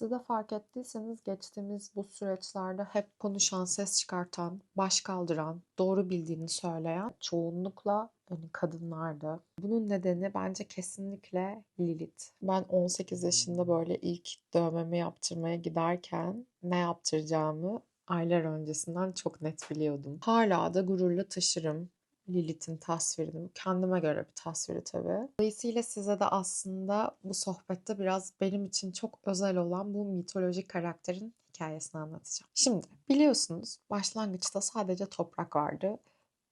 Siz de fark ettiyseniz geçtiğimiz bu süreçlerde hep konuşan, ses çıkartan, baş kaldıran, doğru bildiğini söyleyen çoğunlukla hani kadınlardı. Bunun nedeni bence kesinlikle Lilith. Ben 18 yaşında böyle ilk dövmemi yaptırmaya giderken ne yaptıracağımı aylar öncesinden çok net biliyordum. Hala da gururla taşırım Lilith'in tasvirini. Kendime göre bir tasviri tabii. Dolayısıyla size de aslında bu sohbette biraz benim için çok özel olan bu mitolojik karakterin hikayesini anlatacağım. Şimdi biliyorsunuz başlangıçta sadece toprak vardı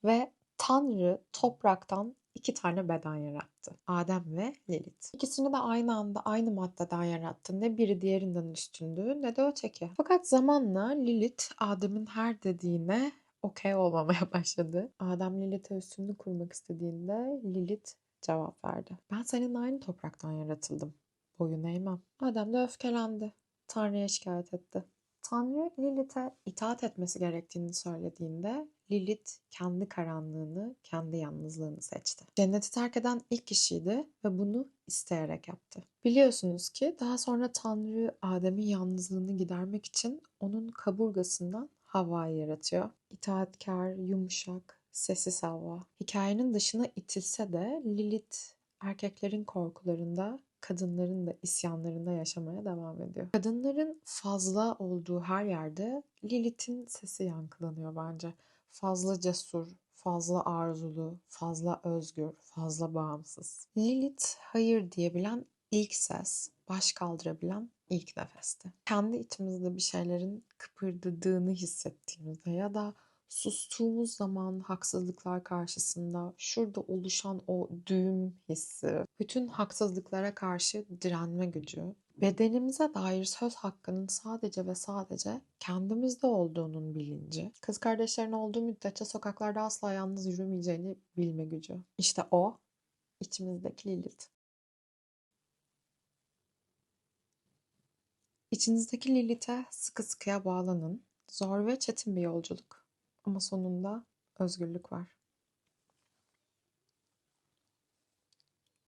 ve Tanrı topraktan iki tane beden yarattı. Adem ve Lilith. İkisini de aynı anda aynı maddeden yarattı. Ne biri diğerinden üstündü ne de öteki. Fakat zamanla Lilith Adem'in her dediğine okey olmamaya başladı. Adem Lilith'e üstünlük kurmak istediğinde Lilith cevap verdi. Ben senin aynı topraktan yaratıldım. Boyun eğmem. Adem de öfkelendi. Tanrı'ya şikayet etti. Tanrı Lilith'e itaat etmesi gerektiğini söylediğinde Lilith kendi karanlığını, kendi yalnızlığını seçti. Cenneti terk eden ilk kişiydi ve bunu isteyerek yaptı. Biliyorsunuz ki daha sonra Tanrı Adem'in yalnızlığını gidermek için onun kaburgasından Havva'yı yaratıyor. İtaatkar, yumuşak, sessiz Havva. Hikayenin dışına itilse de Lilith erkeklerin korkularında, kadınların da isyanlarında yaşamaya devam ediyor. Kadınların fazla olduğu her yerde Lilith'in sesi yankılanıyor bence. Fazla cesur, fazla arzulu, fazla özgür, fazla bağımsız. Lilith hayır diyebilen ilk ses, baş kaldırabilen ilk nefesti. Kendi içimizde bir şeylerin kıpırdadığını hissettiğimizde ya da sustuğumuz zaman haksızlıklar karşısında şurada oluşan o düğüm hissi, bütün haksızlıklara karşı direnme gücü, bedenimize dair söz hakkının sadece ve sadece kendimizde olduğunun bilinci, kız kardeşlerin olduğu müddetçe sokaklarda asla yalnız yürümeyeceğini bilme gücü. İşte o içimizdeki Lilith. İçinizdeki Lilith'e sıkı sıkıya bağlanın. Zor ve çetin bir yolculuk. Ama sonunda özgürlük var.